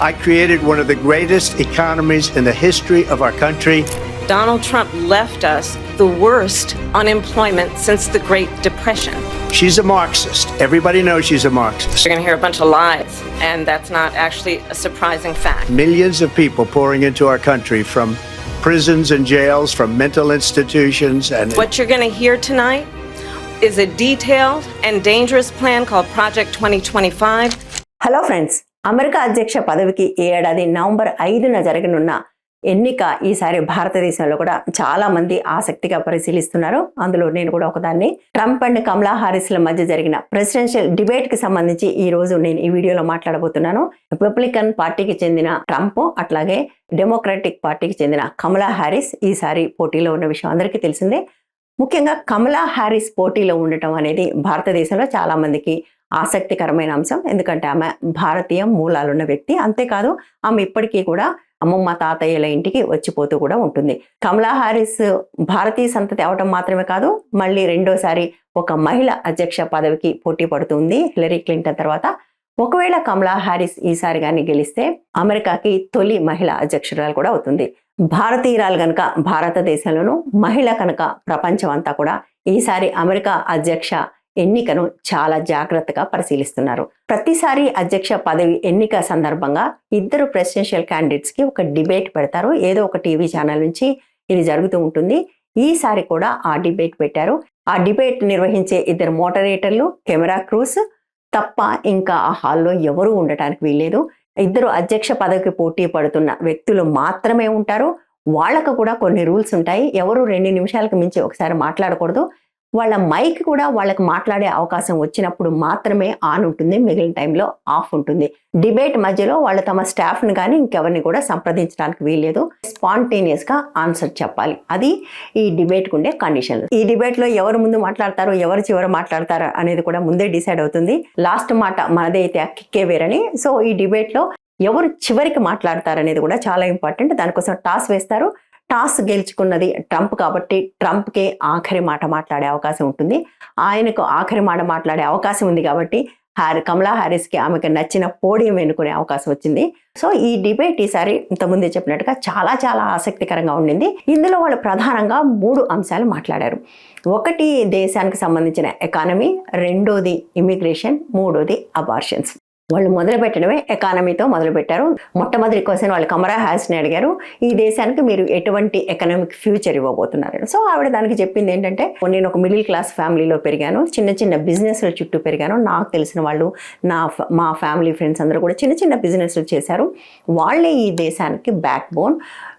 I created one of the greatest economies in the history of our country. Donald Trump left us the worst unemployment since the Great Depression. She's a Marxist. Everybody knows she's a Marxist. You're going to hear a bunch of lies, and that's not actually a surprising fact. Millions of people pouring into our country from prisons and jails, from mental institutions, and. What you're going to hear tonight is a detailed and dangerous plan called Project 2025. Hello, friends. America అధ్యక్ష పదవికి ఈ ఏడాది November ఐదున జరగనున్న ఎన్నిక ఈసారి భారతదేశంలో కూడా చాలా మంది ఆసక్తిగా పరిశీలిస్తున్నారు. అందులో నేను కూడా ఒకదాన్ని. ట్రంప్ అండ్ కమలా హారిస్ల మధ్య జరిగిన ప్రెసిడెన్షియల్ డిబేట్కి సంబంధించి ఈ రోజు నేను ఈ వీడియోలో మాట్లాడబోతున్నాను. రిపబ్లికన్ పార్టీకి చెందిన ట్రంప్ అట్లాగే డెమోక్రాటిక్ పార్టీకి చెందిన కమలా హారిస్ ఈసారి పోటీలో ఉన్న విషయం అందరికీ తెలిసిందే. ముఖ్యంగా కమలా హారిస్ పోటీలో ఉండటం అనేది భారతదేశంలో చాలా మందికి ఆసక్తికరమైన అంశం. ఎందుకంటే ఆమె భారతీయ మూలాలున్న వ్యక్తి. అంతేకాదు ఆమె ఇప్పటికీ కూడా అమ్మమ్మ తాతయ్యల ఇంటికి వచ్చిపోతూ కూడా ఉంటుంది. కమలా హారిస్ భారతీయ సంతతి అవటం మాత్రమే కాదు మళ్ళీ రెండోసారి ఒక మహిళ అధ్యక్ష పదవికి పోటీ పడుతుంది హిలరీ క్లింటన్ తర్వాత. ఒకవేళ కమలా హారిస్ ఈసారి కానీ గెలిస్తే అమెరికాకి తొలి మహిళ అధ్యక్షురాలు కూడా అవుతుంది. భారతీయురాలు కనుక భారతదేశంలోనూ మహిళ కనుక ప్రపంచం అంతా కూడా ఈసారి అమెరికా అధ్యక్ష ఎన్నికను చాలా జాగ్రత్తగా పరిశీలిస్తున్నారు. ప్రతిసారి అధ్యక్ష పదవి ఎన్నిక సందర్భంగా ఇద్దరు ప్రెసిడెన్షియల్ క్యాండిడేట్స్కి ఒక డిబేట్ పెడతారు. ఏదో ఒక టీవీ ఛానల్ నుంచి ఇది జరుగుతూ ఉంటుంది. ఈసారి కూడా ఆ డిబేట్ పెట్టారు. ఆ డిబేట్ నిర్వహించే ఇద్దరు మోటరేటర్లు కెమెరా క్రూస్. తప్ప ఇంకా ఆ హాల్లో ఎవరూ ఉండటానికి వీల్లేదు. ఇద్దరు అధ్యక్ష పదవికి పోటీ పడుతున్న వ్యక్తులు మాత్రమే ఉంటారు. వాళ్ళకు కూడా కొన్ని రూల్స్ ఉంటాయి. ఎవరు రెండు నిమిషాలకు మించి ఒకసారి మాట్లాడకూడదు. వాళ్ళ మైక్ కూడా వాళ్ళకి మాట్లాడే అవకాశం వచ్చినప్పుడు మాత్రమే ఆన్ ఉంటుంది. మిగిలిన టైంలో ఆఫ్ ఉంటుంది. డిబేట్ మధ్యలో వాళ్ళు తమ స్టాఫ్ని కానీ ఇంకెవరిని కూడా సంప్రదించడానికి వీల్లేదు. స్పాంటేనియస్గా ఆన్సర్ చెప్పాలి. అది ఈ డిబేట్ ఉండే కండిషన్ ఈ డిబేట్లో ఎవరు ముందు మాట్లాడతారు ఎవరు చివర మాట్లాడతారు అనేది కూడా ముందే డిసైడ్ అవుతుంది. లాస్ట్ మాట మనదైతే కిక్కే వేరని. సో ఈ డిబేట్లో ఎవరు చివరికి మాట్లాడతారు అనేది కూడా చాలా ఇంపార్టెంట్ దానికోసం టాస్ వేస్తారు. టాస్ గెలుచుకున్నది ట్రంప్ కాబట్టి ట్రంప్కే ఆఖరి మాట మాట్లాడే అవకాశం ఉంటుంది. ఆయనకు ఆఖరి మాట మాట్లాడే అవకాశం ఉంది కాబట్టి హారి కమలా హారిస్కి ఆమెకు నచ్చిన పోడియం ఎన్నుకునే అవకాశం వచ్చింది. సో ఈ డిబేట్ ఈసారి ఇంతకుముందే చెప్పినట్టుగా చాలా చాలా ఆసక్తికరంగా ఉండింది. ఇందులో వాళ్ళు ప్రధానంగా మూడు అంశాలు మాట్లాడారు. ఒకటి దేశానికి సంబంధించిన ఎకానమీ రెండోది ఇమిగ్రేషన్ మూడోది అబార్షన్స్. వాళ్ళు మొదలు పెట్టడమే ఎకానమీతో మొదలు పెట్టారు. మొట్టమొదటి క్వశ్చన్ వాళ్ళు కమరా హాస్ని అడిగారు. ఈ దేశానికి మీరు ఎటువంటి ఎకనామిక్ ఫ్యూచర్ ఇవ్వబోతున్నారు? సో ఆవిడ దానికి చెప్పింది ఏంటంటే నేను ఒక మిడిల్ క్లాస్ ఫ్యామిలీలో పెరిగాను. చిన్న చిన్న బిజినెస్ల చుట్టూ పెరిగాను. నాకు తెలిసిన వాళ్ళు నా మా ఫ్యామిలీ ఫ్రెండ్స్ అందరూ కూడా చిన్న చిన్న బిజినెస్లు చేశారు. వాళ్ళే ఈ దేశానికి బ్యాక్ బోన్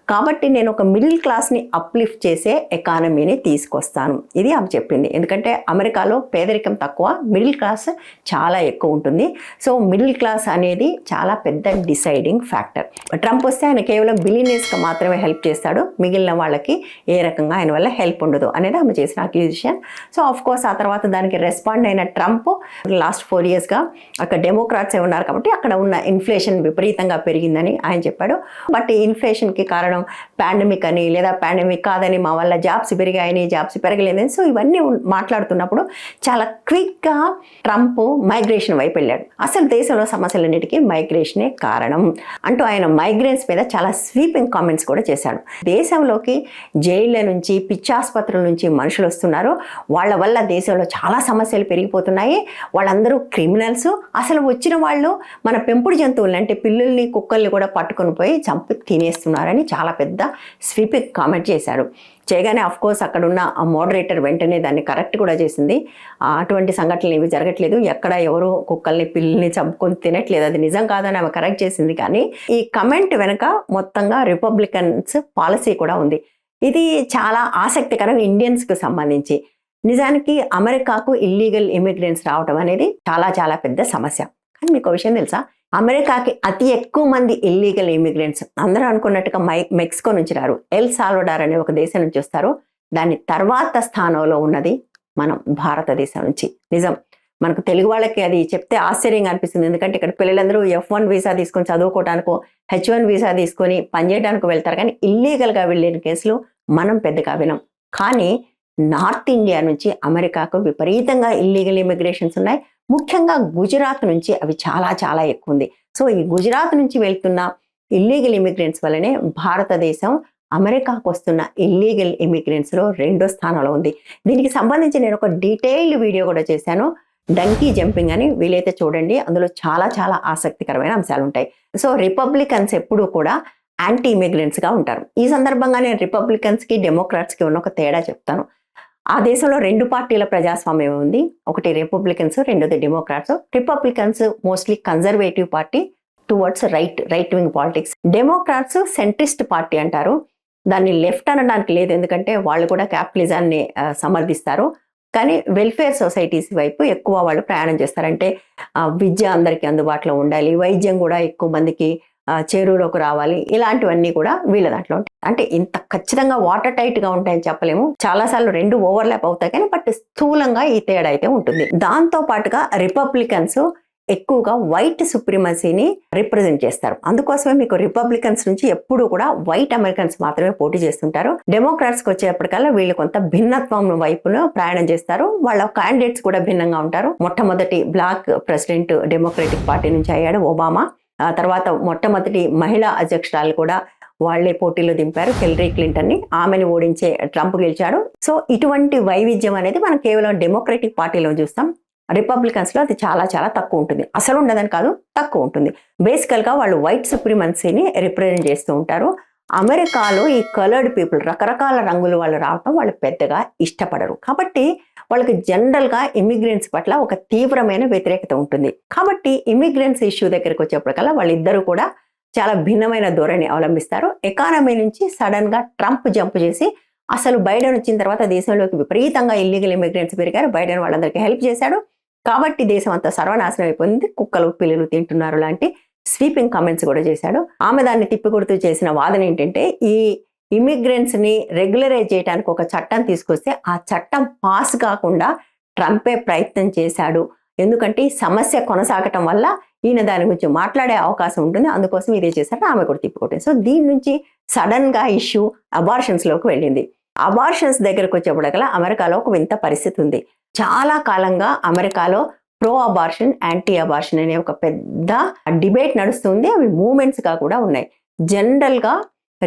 కాబట్టి నేను ఒక మిడిల్ క్లాస్ని అప్లిఫ్ట్ చేసే ఎకానమీని తీసుకొస్తాను. ఇది ఆమె చెప్పింది. ఎందుకంటే అమెరికాలో పేదరికం తక్కువ మిడిల్ క్లాస్ చాలా ఎక్కువ ఉంటుంది. సో మిడిల్ క్లాస్ అనేది చాలా పెద్ద డిసైడింగ్ ఫ్యాక్టర్ ట్రంప్ వస్తే ఆయన కేవలం బిలినియర్స్కి మాత్రమే హెల్ప్ చేస్తాడు. మిగిలిన వాళ్ళకి ఏ రకంగా ఆయన వల్ల హెల్ప్ ఉండదు అనేది ఆమె చేసిన అక్యూజిషన్ సో ఆఫ్ కోర్స్ ఆ తర్వాత దానికి రెస్పాండ్ అయిన ట్రంప్ లాస్ట్ ఫోర్ ఇయర్స్గా అక్కడ డెమోక్రాట్స్ ఉన్నారు కాబట్టి అక్కడ ఉన్న ఇన్ఫ్లేషన్ విపరీతంగా పెరిగిందని ఆయన చెప్పాడు. బట్ ఇన్ఫ్లేషన్కి కారణం పాండమిక్ అని లేదా పాండమిక్ కాదని మా వల్ల జాబ్స్ పెరిగాయని జాబ్స్ పెరగలేదని సో ఇవన్నీ మాట్లాడుతున్నప్పుడు చాలా క్విక్గా ట్రంప్ మైగ్రేషన్ వైపు వెళ్ళాడు. అసలు దేశంలో సమస్యలన్నిటికీ మైగ్రేషనే కారణం అంటూ ఆయన మైగ్రేన్స్ మీద చాలా స్వీపింగ్ కామెంట్స్ కూడా చేశాడు. దేశంలోకి జైళ్ళ నుంచి పిచ్చాసుపత్రుల నుంచి మనుషులు వస్తున్నారు. వాళ్ళ వల్ల దేశంలో చాలా సమస్యలు పెరిగిపోతున్నాయి. వాళ్ళందరూ క్రిమినల్స్ అసలు వచ్చిన వాళ్ళు మన పెంపుడు జంతువులు అంటే పిల్లుల్ని కుక్కల్ని కూడా పట్టుకొని పోయి చంపి తినేస్తున్నారని చాలా చాలా పెద్ద స్వీపిక్ కామెంట్ చేశాడు చేయగానే ఆఫ్ కోర్స్ అక్కడున్న ఆ మోడరేటర్ వెంటనే దాన్ని కరెక్ట్ కూడా చేసింది. అటువంటి సంఘటనలు ఏవి జరగట్లేదు. ఎక్కడ ఎవరు కుక్కల్ని పిల్లల్ని చంపుకొని తినట్లేదు. అది నిజం కాదని ఆమె కరెక్ట్ చేసింది కానీ ఈ కమెంట్ వెనుక మొత్తంగా రిపబ్లికన్స్ పాలసీ కూడా ఉంది. ఇది చాలా ఆసక్తికరం ఇండియన్స్కి సంబంధించి. నిజానికి అమెరికాకు ఇల్లీగల్ ఇమిగ్రెంట్స్ రావడం అనేది చాలా చాలా పెద్ద సమస్య. కానీ మీకు విషయం తెలుసా? అమెరికాకి అతి ఎక్కువ మంది ఇల్లీగల్ ఇమిగ్రెంట్స్ అందరూ అనుకున్నట్టుగా మై మెక్సికో నుంచి రారు. ఎల్ సాల్వడార్ అనే ఒక దేశం నుంచి వస్తారు. దాని తర్వాత స్థానంలో ఉన్నది మనం భారతదేశం నుంచి. నిజం. మనకు తెలుగు వాళ్ళకి అది చెప్తే ఆశ్చర్యంగా అనిపిస్తుంది. ఎందుకంటే ఇక్కడ పిల్లలందరూ ఎఫ్ వన్ వీసా తీసుకొని చదువుకోవడానికో హెచ్ వన్ వీసా తీసుకొని పనిచేయడానికి వెళ్తారు. కానీ ఇల్లీగల్గా వెళ్ళిన కేసులు మనం పెద్దగా వినం. కానీ నార్త్ ఇండియా నుంచి అమెరికాకు విపరీతంగా ఇల్లీగల్ ఇమిగ్రేషన్స్ ఉన్నాయి. ముఖ్యంగా గుజరాత్ నుంచి అవి చాలా చాలా ఎక్కువ ఉంది సో ఈ గుజరాత్ నుంచి వెళ్తున్న ఇల్లీగల్ ఇమిగ్రెంట్స్ వల్లనే భారతదేశం అమెరికాకు వస్తున్న ఇల్లీగల్ ఇమిగ్రెంట్స్లో రెండో స్థానంలో ఉంది. దీనికి సంబంధించి నేను ఒక డీటెయిల్డ్ వీడియో కూడా చేశాను. డంకీ జంపింగ్ అని వీలైతే చూడండి. అందులో చాలా చాలా ఆసక్తికరమైన అంశాలు ఉంటాయి సో రిపబ్లికన్స్ ఎప్పుడూ కూడా యాంటీ ఇమిగ్రెంట్స్గా ఉంటారు. ఈ సందర్భంగా నేను రిపబ్లికన్స్కి డెమోక్రాట్స్కి ఉన్న ఒక తేడా చెప్తాను. ఆ దేశంలో రెండు పార్టీల ప్రజాస్వామ్యం ఉంది. ఒకటి రిపబ్లికన్స్ రెండోది Democrats Republicans mostly conservative party towards right right wing politics Democrats centrist party అంటారు. దాన్ని లెఫ్ట్ అనడానికి లేదు. ఎందుకంటే వాళ్ళు కూడా క్యాపిటలిజాన్ని సమర్థిస్తారు. కానీ వెల్ఫేర్ సొసైటీస్ వైపు ఎక్కువ వాళ్ళు ప్రయాణం చేస్తారంటే విద్య అందరికీ అందుబాటులో ఉండాలి. వైద్యం కూడా ఎక్కువ మందికి చేరువులోకి రావాలి. ఇలాంటివన్నీ కూడా వీళ్ళ దాంట్లో ఉంటాయి. అంటే ఇంత ఖచ్చితంగా వాటర్ టైట్గా ఉంటాయని చెప్పలేము. చాలాసార్లు రెండు ఓవర్లాప్ అవుతాయి కానీ బట్ స్థూలంగా ఈ తేడా అయితే ఉంటుంది. దాంతో పాటుగా రిపబ్లికన్స్ ఎక్కువగా వైట్ సుప్రిమసీని రిప్రజెంట్ చేస్తారు. అందుకోసమే మీకు రిపబ్లికన్స్ నుంచి ఎప్పుడూ కూడా వైట్ అమెరికన్స్ మాత్రమే పోటీ చేస్తుంటారు. డెమోక్రాట్స్కి వచ్చేప్పటికల్లా వీళ్ళు కొంత భిన్నత్వం వైపున ప్రయాణం చేస్తారు. వాళ్ళ క్యాండిడేట్స్ కూడా భిన్నంగా ఉంటారు. మొట్టమొదటి బ్లాక్ ప్రెసిడెంట్ డెమోక్రటిక్ పార్టీ నుంచి అయ్యాడు ఒబామా. ఆ తర్వాత మొట్టమొదటి మహిళా అధ్యక్షురాలు కూడా వాళ్ళే పోటీలో దింపారు. హిల్లరీ క్లింటన్ని ఆమెను ఓడించే ట్రంప్ గెలిచాడు. సో ఇటువంటి వైవిధ్యం అనేది మనం కేవలం డెమోక్రటిక్ పార్టీలో చూస్తాం. రిపబ్లికన్స్లో అది చాలా చాలా తక్కువ ఉంటుంది. అసలు ఉండదని కాదు తక్కువ ఉంటుంది. బేసికల్గా వాళ్ళు వైట్ సుప్రీమన్సీని రిప్రజెంట్ చేస్తూ ఉంటారు. అమెరికాలో ఈ కలర్డ్ పీపుల్ రకరకాల రంగులు వాళ్ళు రావటం వాళ్ళు పెద్దగా ఇష్టపడరు. కాబట్టి వాళ్ళకి జనరల్గా ఇమిగ్రెంట్స్ పట్ల ఒక తీవ్రమైన వ్యతిరేకత ఉంటుంది. కాబట్టి ఇమిగ్రెంట్స్ ఇష్యూ దగ్గరికి వచ్చేప్పటికల్లా వాళ్ళిద్దరూ కూడా చాలా భిన్నమైన ధోరణి అవలంబిస్తారు. ఎకానమీ నుంచి సడన్గా ట్రంప్ జంప్ చేసి అసలు బైడెన్ వచ్చిన తర్వాత దేశంలోకి విపరీతంగా ఇల్లీగల్ ఇమిగ్రెంట్స్ పెరిగారు. బైడెన్ వాళ్ళందరికీ హెల్ప్ చేశాడు. కాబట్టి దేశం అంతా సర్వనాశనం అయిపోయింది. కుక్కలు పిల్లలు తింటున్నారు లాంటి స్వీపింగ్ కామెంట్స్ కూడా చేశాడు. ఆమె దాన్ని తిప్పికొడుతూ చేసిన వాదన ఏంటంటే ఈ ఇమిగ్రెంట్స్ని రెగ్యులరైజ్ చేయడానికి ఒక చట్టం తీసుకొస్తే ఆ చట్టం పాస్ కాకుండా ట్రంపే ప్రయత్నం చేశాడు. ఎందుకంటే ఈ సమస్య కొనసాగటం వల్ల ఈయన దాని గురించి మాట్లాడే అవకాశం ఉంటుంది. అందుకోసం ఇదే చేశారు ఆమె కూడా తిప్పుకొట్టింది సో దీని నుంచి సడన్గా ఇష్యూ అబార్షన్స్లోకి వెళ్ళింది. అబార్షన్స్ దగ్గరకు వచ్చేప్పటికల్లా అమెరికాలో ఒక వింత పరిస్థితి ఉంది. చాలా కాలంగా అమెరికాలో ప్రో అబార్షన్ యాంటీ అబార్షన్ అనే ఒక పెద్ద డిబేట్ నడుస్తుంది అవి మూమెంట్స్గా కూడా ఉన్నాయి. జనరల్గా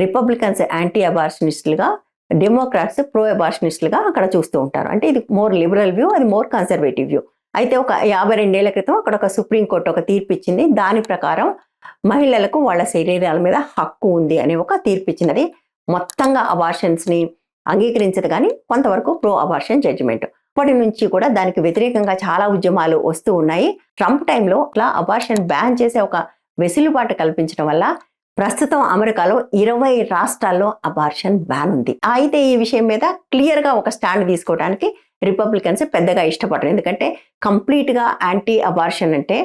రిపబ్లికన్స్ యాంటీ అబార్షనిస్టులుగా డెమోక్రాట్స్ ప్రో అబార్షనిస్టులుగా అక్కడ చూస్తూ ఉంటారు. అంటే ఇది మోర్ లిబరల్ వ్యూ అది మోర్ కన్సర్వేటివ్ వ్యూ అయితే ఒక యాభై రెండేళ్ళ క్రితం అక్కడ ఒక సుప్రీంకోర్టు ఒక తీర్పు ఇచ్చింది దాని ప్రకారం మహిళలకు వాళ్ళ శరీరాల మీద హక్కు ఉంది అనే ఒక తీర్పు ఇచ్చినది మొత్తంగా అబార్షన్స్ని అంగీకరించదు కానీ కొంతవరకు ప్రో అబార్షన్ జడ్జిమెంట్ అప్పటి నుంచి కూడా దానికి వ్యతిరేకంగా చాలా ఉద్యమాలు వస్తూ ఉన్నాయి. ట్రంప్ టైంలో అట్లా అబార్షన్ బ్యాన్ చేసే ఒక వెసులుబాటు కల్పించడం వల్ల ప్రస్తుతం అమెరికాలో ఇరవై రాష్ట్రాల్లో అబార్షన్ బ్యాన్ ఉంది. అయితే ఈ విషయం మీద క్లియర్గా ఒక స్టాండ్ తీసుకోవడానికి రిపబ్లికన్స్ పెద్దగా ఇష్టపడరు. ఎందుకంటే కంప్లీట్గా యాంటీ అబార్షన్ అంటే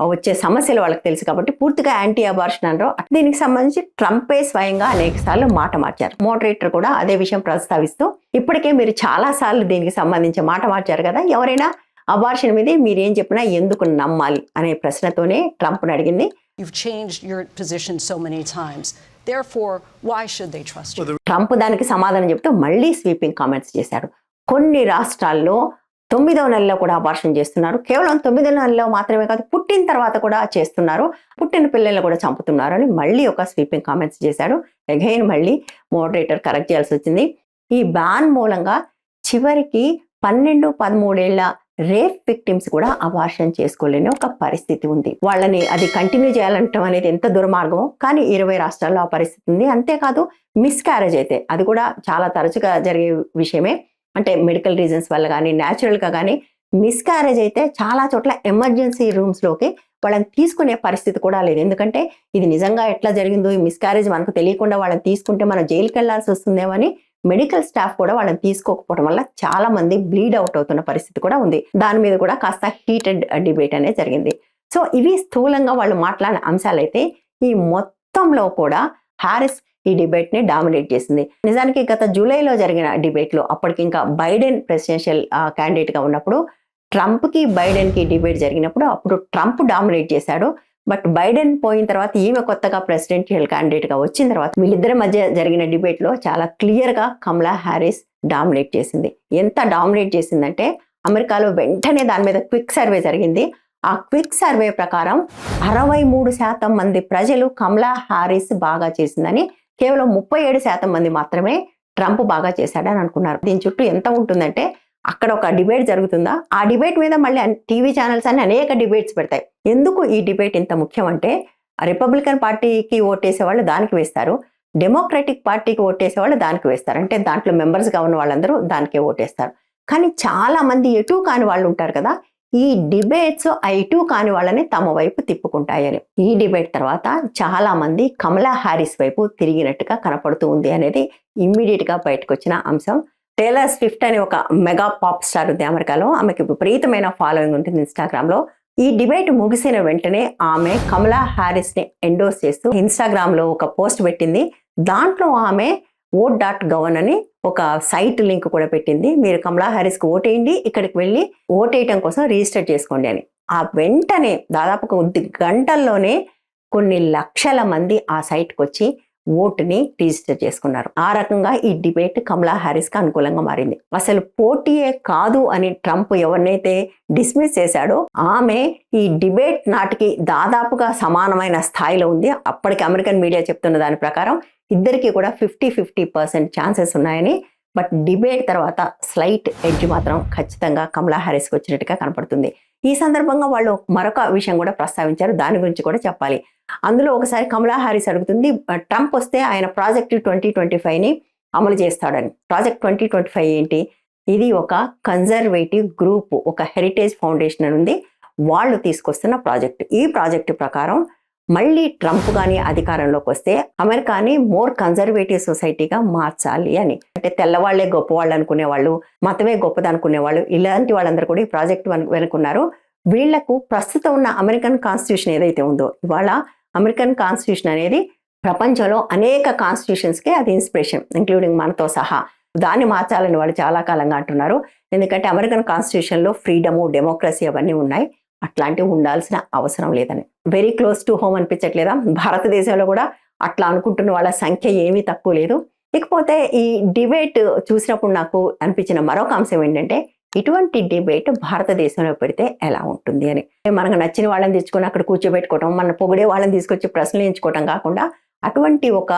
వచ్చే సమస్యలు వాళ్ళకి తెలుసు కాబట్టి పూర్తిగా యాంటీ అబార్షన్ అనరు. దీనికి సంబంధించి ట్రంపే స్వయంగా అనేక సార్లు మాట మార్చారు. మోడరేటర్ కూడా అదే విషయం ప్రస్తావిస్తూ ఇప్పటికే మీరు చాలా సార్లు దీనికి సంబంధించి మాట మార్చారు కదా ఎవరైనా అబార్షన్ మీద మీరు ఏం చెప్పినా ఎందుకు నమ్మాలి అనే ప్రశ్నతోనే ట్రంప్ని అడిగింది. You've changed your position so many times. Therefore, why should they trust you? Trump దానికి సమాధానం చెప్తూ మళ్ళీ స్వీపింగ్ కామెంట్స్ చేశారు కొన్ని రాష్ట్రాల్లో తొమ్మిదవ నెలలో కూడా అబార్షన్ చేస్తున్నారు. కేవలం తొమ్మిదవ నెలలో మాత్రమే కాదు పుట్టిన తర్వాత కూడా చేస్తున్నారు. పుట్టిన పిల్లల్ని కూడా చంపుతున్నారు అని మళ్ళీ ఒక స్వీపింగ్ కామెంట్స్ చేశాడు. అగైన్ మళ్ళీ మోడరేటర్ కరెక్ట్ చేయాల్సి వచ్చింది. ఈ బ్యాన్ మూలంగా చివరికి పన్నెండు పదమూడేళ్ళ రేప్ విక్టిమ్స్ కూడా అబార్షన్ చేసుకోలేని ఒక పరిస్థితి ఉంది. వాళ్ళని అది కంటిన్యూ చేయాలంటాం అనేది ఎంత దుర్మార్గమో కానీ ఇరవై రాష్ట్రాల్లో ఆ పరిస్థితి ఉంది. అంతేకాదు మిస్ క్యారేజ్ అయితే అది కూడా చాలా తరచుగా జరిగే విషయమే. అంటే మెడికల్ రీజన్స్ వల్ల కానీ న్యాచురల్గా కానీ మిస్ క్యారేజ్ అయితే చాలా చోట్ల ఎమర్జెన్సీ రూమ్స్లోకి వాళ్ళని తీసుకునే పరిస్థితి కూడా లేదు. ఎందుకంటే ఇది నిజంగా ఎట్లా జరిగిందో ఈ మిస్ క్యారేజ్ మనకు తెలియకుండా వాళ్ళని తీసుకుంటే మనం జైలుకి వెళ్ళాల్సి వస్తుందేమో అని మెడికల్ స్టాఫ్ కూడా వాళ్ళని తీసుకోకపోవడం వల్ల చాలా మంది బ్లీడ్ అవుట్ అవుతున్న పరిస్థితి కూడా ఉంది. దాని మీద కూడా కాస్త హీటెడ్ డిబేట్ అనేది జరిగింది. సో ఇవి స్థూలంగా వాళ్ళు మాట్లాడిన అంశాలైతే ఈ మొత్తంలో కూడా హారిస్ ఈ డిబేట్ని డామినేట్ చేసింది. నిజానికి గత జూలైలో జరిగిన డిబేట్లో అప్పటికి ఇంకా బైడెన్ ప్రెసిడెన్షియల్ క్యాండిడేట్గా ఉన్నప్పుడు ట్రంప్కి బైడెన్కి డిబేట్ జరిగినప్పుడు అప్పుడు ట్రంప్ డామినేట్ చేశాడు. బట్ బైడెన్ పోయిన తర్వాత ఈమె కొత్తగా ప్రెసిడెన్షియల్ క్యాండిడేట్గా వచ్చిన తర్వాత వీళ్ళిద్దరి మధ్య జరిగిన డిబేట్లో చాలా క్లియర్గా కమలా హ్యారిస్ డామినేట్ చేసింది. ఎంత డామినేట్ చేసిందంటే అమెరికాలో వెంటనే దాని మీద క్విక్ సర్వే జరిగింది. ఆ క్విక్ సర్వే ప్రకారం అరవై మూడు శాతం మంది ప్రజలు కమలా హ్యారిస్ బాగా చేసిందని కేవలం ముప్పై ఏడు శాతం మంది మాత్రమే ట్రంప్ బాగా చేశాడని అనుకున్నారు. దీని చుట్టూ ఎంత ఉంటుందంటే అక్కడ ఒక డిబేట్ జరుగుతుందా? ఆ డిబేట్ మీద మళ్ళీ టీవీ ఛానల్స్ అని అనేక డిబేట్స్ పెడతాయి. ఎందుకు ఈ డిబేట్ ఇంత ముఖ్యం అంటే రిపబ్లికన్ పార్టీకి ఓటేసే వాళ్ళు దానికి వేస్తారు. డెమోక్రటిక్ పార్టీకి ఓటేసే వాళ్ళు దానికి వేస్తారు. అంటే దాంట్లో మెంబర్స్గా ఉన్న వాళ్ళందరూ దానికే ఓటేస్తారు. కానీ చాలా మంది ఎటు కాని వాళ్ళు ఉంటారు కదా ఈ డిబేట్స్ ఆ ఎటు కాని వాళ్ళని తమ వైపు తిప్పుకుంటాయని ఈ డిబేట్ తర్వాత చాలా మంది కమలా హారిస్ వైపు తిరిగినట్టుగా కనపడుతూ ఉంది అనేది ఇమ్మీడియట్గా బయటకు వచ్చిన అంశం. టేలర్ స్విఫ్ట్ అనే ఒక మెగా పాప్ స్టార్ ఉంది అమెరికాలో. ఆమెకి విపరీతమైన ఫాలోయింగ్ ఉంటుంది ఇన్స్టాగ్రామ్లో. ఈ డిబేట్ ముగిసిన వెంటనే ఆమె కమలా హ్యారిస్ని ఎండోర్స్ ఎండోస్ చేస్తూ ఇన్స్టాగ్రామ్లో ఒక పోస్ట్ పెట్టింది. దాంట్లో ఆమె ఓట్ డాట్ గవర్న్ అని ఒక సైట్ లింక్ కూడా పెట్టింది. మీరు కమలా హ్యారిస్కి ఓటేయండి ఇక్కడికి వెళ్ళి ఓటేయటం కోసం రిజిస్టర్ చేసుకోండి అని. ఆ వెంటనే దాదాపు కొద్ది గంటల్లోనే కొన్ని లక్షల మంది ఆ సైట్కి వచ్చి ఓటుని రిజిస్టర్ చేసుకున్నారు. ఆ రకంగా ఈ డిబేట్ కమలా హారిస్కి అనుకూలంగా మారింది. అసలు పోటీయే కాదు అని ట్రంప్ ఎవరినైతే డిస్మిస్ చేశాడో ఆమె ఈ డిబేట్ నాటికి దాదాపుగా సమానమైన స్థాయిలో ఉంది. అప్పటికి అమెరికన్ మీడియా చెప్తున్న దాని ప్రకారం ఇద్దరికి కూడా ఫిఫ్టీ ఫిఫ్టీ పర్సెంట్ ఛాన్సెస్ ఉన్నాయని బట్ డిబేట్ తర్వాత స్లైట్ ఎడ్జ్ మాత్రం ఖచ్చితంగా కమలా హారిస్కి వచ్చినట్టుగా కనపడుతుంది. ఈ సందర్భంగా వాళ్ళు మరొక విషయం కూడా ప్రస్తావించారు. దాని గురించి కూడా చెప్పాలి. అందులో ఒకసారి కమలా హారిస్ అడుగుతుంది ట్రంప్ వస్తే ఆయన ప్రాజెక్ట్ ట్వంటీ ట్వంటీ ఫైవ్ని అమలు చేస్తాడని. ప్రాజెక్ట్ ట్వంటీ ట్వంటీ ఫైవ్ ఏంటి? ఇది ఒక కన్జర్వేటివ్ గ్రూప్ ఒక హెరిటేజ్ ఫౌండేషన్ అని ఉంది. వాళ్ళు తీసుకొస్తున్న ప్రాజెక్ట్. ఈ ప్రాజెక్టు ప్రకారం మళ్ళీ ట్రంప్ కానీ అధికారంలోకి వస్తే అమెరికాని మోర్ కన్జర్వేటివ్ సొసైటీగా మార్చాలి అని. అంటే తెల్లవాళ్ళే గొప్పవాళ్ళు అనుకునే వాళ్ళు మతమే గొప్పది అనుకునే వాళ్ళు ఇలాంటి వాళ్ళందరూ కూడా ఈ ప్రాజెక్ట్ వెనుకున్నారు. వీళ్ళకు ప్రస్తుతం ఉన్న అమెరికన్ కాన్స్టిట్యూషన్ ఏదైతే ఉందో ఇవాళ అమెరికన్ కాన్స్టిట్యూషన్ అనేది ప్రపంచంలో అనేక కాన్స్టిట్యూషన్స్కి అది ఇన్స్పిరేషన్ ఇంక్లూడింగ్ మనతో సహా. దాన్ని మార్చాలని వాళ్ళు చాలా కాలంగా అంటున్నారు. ఎందుకంటే అమెరికన్ కాన్స్టిట్యూషన్లో ఫ్రీడము డెమోక్రసీ అవన్నీ ఉన్నాయి. అట్లాంటివి ఉండాల్సిన అవసరం లేదని. వెరీ క్లోజ్ టు హోమ్ అనిపించట్లేదా? భారతదేశంలో కూడా అట్లా అనుకుంటున్న వాళ్ళ సంఖ్య ఏమీ తక్కువ లేదు. ఇకపోతే ఈ డిబేట్ చూసినప్పుడు నాకు అనిపించిన మరొక అంశం ఏంటంటే ఇటువంటి డిబేట్ భారతదేశంలో పెడితే ఎలా ఉంటుంది అని. మనకు నచ్చిన వాళ్ళని తెచ్చుకొని అక్కడ కూర్చోబెట్టుకోవటం మన పొగిడే వాళ్ళని తీసుకొచ్చి ప్రశ్నలు ఎంచుకోవటం కాకుండా అటువంటి ఒక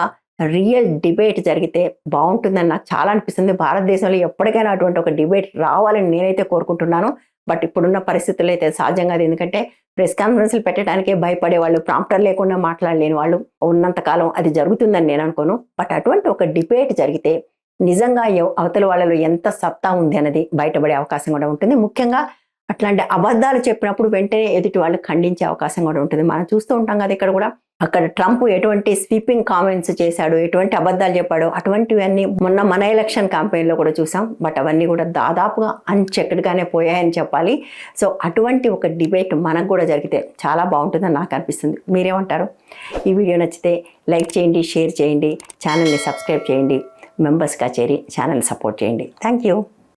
రియల్ డిబేట్ జరిగితే బాగుంటుందని నాకు చాలా అనిపిస్తుంది. భారతదేశంలో ఎప్పటికైనా అటువంటి ఒక డిబేట్ రావాలని నేనైతే కోరుకుంటున్నాను. బట్ ఇప్పుడున్న పరిస్థితుల్లో అయితే సాధ్యం కాదు ఎందుకంటే ప్రెస్ కాన్ఫరెన్స్లు పెట్టడానికే భయపడే వాళ్ళు ప్రాంప్టర్ లేకుండా మాట్లాడలేని వాళ్ళు ఉన్నంతకాలం అది జరుగుతుందని నేను అనుకోను. బట్ అటువంటి ఒక డిబేట్ జరిగితే నిజంగా అవతల వాళ్ళలో ఎంత సత్తా ఉంది అన్నది బయటపడే అవకాశం కూడా ఉంటుంది. ముఖ్యంగా అట్లాంటి అబద్ధాలు చెప్పినప్పుడు వెంటనే ఎదుటి వాళ్ళు ఖండించే అవకాశం కూడా ఉంటుంది. మనం చూస్తూ ఉంటాం కదా ఇక్కడ కూడా అక్కడ ట్రంప్ ఎటువంటి స్వీపింగ్ కామెంట్స్ చేశాడు ఎటువంటి అబద్ధాలు చెప్పాడు అటువంటివన్నీ మొన్న మన ఎలక్షన్ క్యాంపెయిన్లో కూడా చూసాం. బట్ అవన్నీ కూడా దాదాపుగా unchecked పోయాయని చెప్పాలి. సో అటువంటి ఒక డిబేట్ మనకు కూడా జరిగితే చాలా బాగుంటుందని నాకు అనిపిస్తుంది. మీరేమంటారు? ఈ వీడియో నచ్చితే లైక్ చేయండి షేర్ చేయండి ఛానల్ని సబ్స్క్రైబ్ చేయండి మెంబర్స్గా చేరి ఛానల్ సపోర్ట్ చేయండి. Thank you.